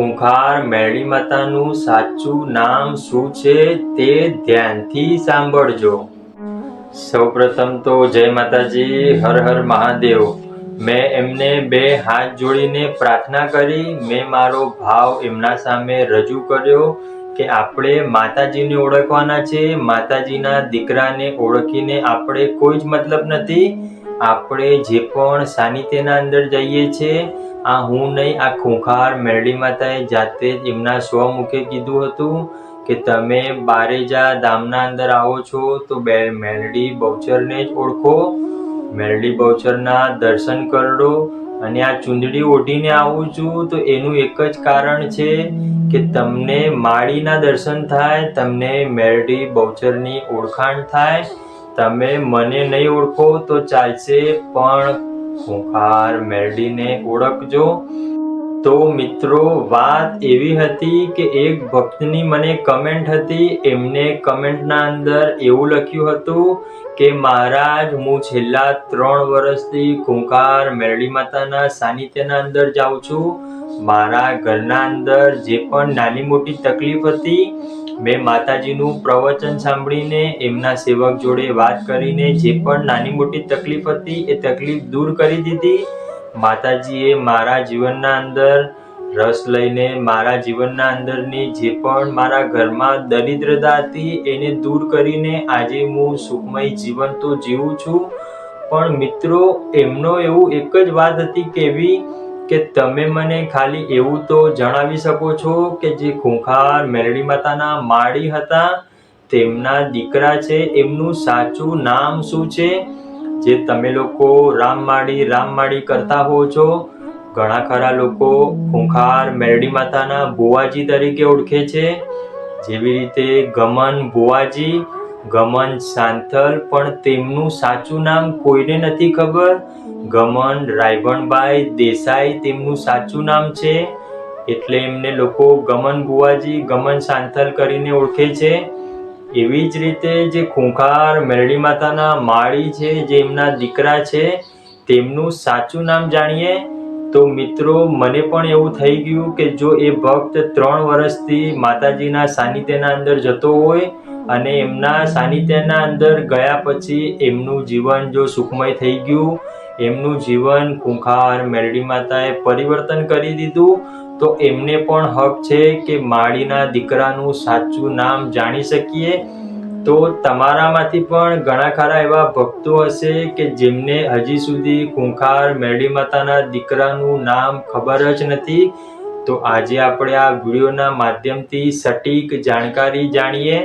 ખૂંખાર મેળી માતાનું સાચું નામ શું છે તે ધ્યાનથી સાંભળજો. સૌપ્રથમ તો જય માતાજી, હર હર મહાદેવ. મેં એમને બે હાથ જોડીને પ્રાર્થના કરી, મેં મારો ભાવ એમના સામે રજૂ કર્યો કે આપણે માતાજીને ઓળખવાના છે. માતાજીના દીકરાને ઓળખીને આપણે કોઈ જ મતલબ નથી. આપણે જે પણ સાનિધ્યના અંદર જઈએ છીએ, આ હું નહીં, આ ખૂંખાર મેરડી માતાએ જાતે જ એમના સ્વમુખે કીધું હતું કે તમે બારેજા ધામના અંદર આવો છો, તો બે મેરડી બહુચરને જ ઓળખો. મેરડી બહુચરના દર્શન કરડો અને આ ચૂંદડી ઓઢીને આવું છું, તો એનું એક જ કારણ છે કે તમને માળીના દર્શન થાય, તમને મેરડી બહુચરની ઓળખાણ થાય. તમે મને નહીં ઓળખો તો ચાલશે, પણ ખુંખાર મેરડીને ઓળખજો. તો મિત્રો, વાત એવી હતી કે એક ભક્તની મને કમેન્ટ હતી, એમને કમેન્ટના અંદર એવું લખ્યું હતું કે, મહારાજ, હું છેલ્લા ત્રણ વર્ષથી ખૂંખાર મેરડી માતાના સાનિધ્યના અંદર જાઉં છું. મારા ઘરના અંદર જે પણ નાની મોટી તકલીફ હતી મેં માતાજીનું પ્રવચન સાંભળીને એમના સેવક જોડે વાત કરીને જે પણ નાની મોટી તકલીફ હતી એ તકલીફ દૂર કરી દીધી. માતાજીએ મારા જીવનના અંદર રસ લઈને મારા જીવનના અંદરની જે પણ મારા ઘરમાં દરિદ્રતા હતી એને દૂર કરીને આજે હું સુખમય જીવન તો જીવું છું. પણ મિત્રો, એમનો એવું એક જ વાત હતી કેવી કે તમે મને ખાલી એવું તો જણાવી શકો છો કે જે ખૂંખાર મેરડી માતાના માળી હતા, તેમના દીકરા છે, એમનું સાચું નામ શું છે? જે તમે લોકો રામમાળી રામમાળી કરતા હો છો? ઘણા ખરા લોકો ખૂંખાર મેરડી માતાના ભુવાજી તરીકે ઓળખે છે. જેવી રીતે ગમન ભુવાજી, ગમન સાંથલ પણ તેમનું સાચું નામ કોઈને નથી ખબર. ગમન રાયભણભાઈ દેસાઈ, તેમનું સાચું નામ છે. એટલે એમને લોકો ગમન બુવાજી, ગમન સાંથલ કરીને ઓળખે છે. એવી જ રીતે જે ખૂંખાર, મેરડી માતાના માળી છે, જે એમના દીકરા છે, તેમનું સાચું નામ જાણીએ તો મિત્રો, મને પણ એવું થઈ ગયું કે જો એ ભક્ત ત્રણ વર્ષથી માતાજીના સાનિધ્યના અંદર જતો હોય અને એમના સાનિધ્યના અંદર ગયા પછી એમનું જીવન જો સુખમય થઈ ગયું એમનું જીવન ખૂંખાર મેરડી માતાએ પરિવર્તન કરી દીધું. તો એમને પણ હક છે કે માળીના દીકરાનું સાચું નામ જાણી શકીએ. તો તમારામાંથી પણ ઘણા ખરા એવા ભક્તો હશે કે જેમને હજી સુધી ખૂંખાર મેરડી માતાના દીકરાનું નામ ખબર જ નથી. તો આજે આપણે આ વિડીયોના માધ્યમથી સટીક જાણકારી જાણીએ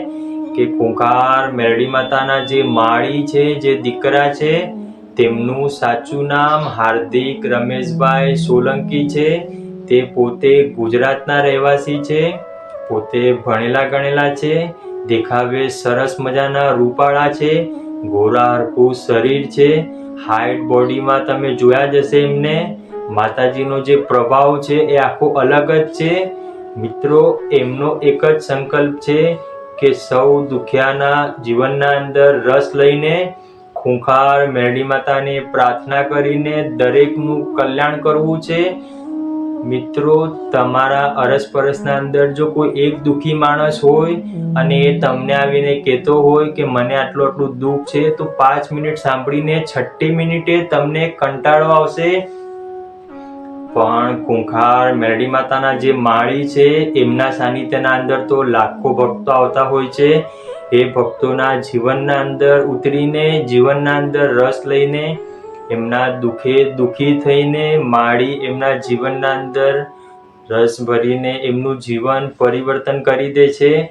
કે ખૂંખાર મેરડી માતાના જે માળી છે, જે દીકરા છે તેમનું સાચું નામ હાર્દિક રમેશભાઈ સોલંકી છે. તે પોતે ગુજરાતના રહેવાસી છે. પોતે ભણેલા ગણેલા છે. દેખાવે સરસ મજાના રૂપાળા છે. ગોરા હરકું શરીર છે. હાઈટ બોડીમાં તમે જોયા જ હશે એમને. માતાજીનો જે પ્રભાવ છે એ આખો અલગ જ છે. મિત્રો, એમનો એક જ સંકલ્પ છે કે સૌ દુખિયાના જીવનના અંદર રસ લઈને ખૂંખાર મેરડી માતાને પ્રાર્થના કરીને દરેકનું કલ્યાણ કરવું છે. મિત્રો, તમારા અરસપરસના અંદર જો કોઈ એક દુઃખી માણસ હોય અને એ તમને આવીને કહેતો હોય કે મને આટલું આટલું દુઃખ છે, તો પાંચ મિનિટ સાંભળીને છઠ્ઠી મિનિટે તમને કંટાળો આવશે. પણ કુંખાર મેરડી માતાના જે માળી છે, એમના સાનિધ્યના અંદર તો લાખો ભક્તો આવતા હોય છે. એ ભક્તોના જીવનના અંદર ઉતરીને, જીવનના અંદર રસ લઈને, એમના દુઃખે દુઃખી થઈને, માળી એમના જીવનના અંદર રસ ભરીને એમનું જીવન પરિવર્તન કરી દે છે.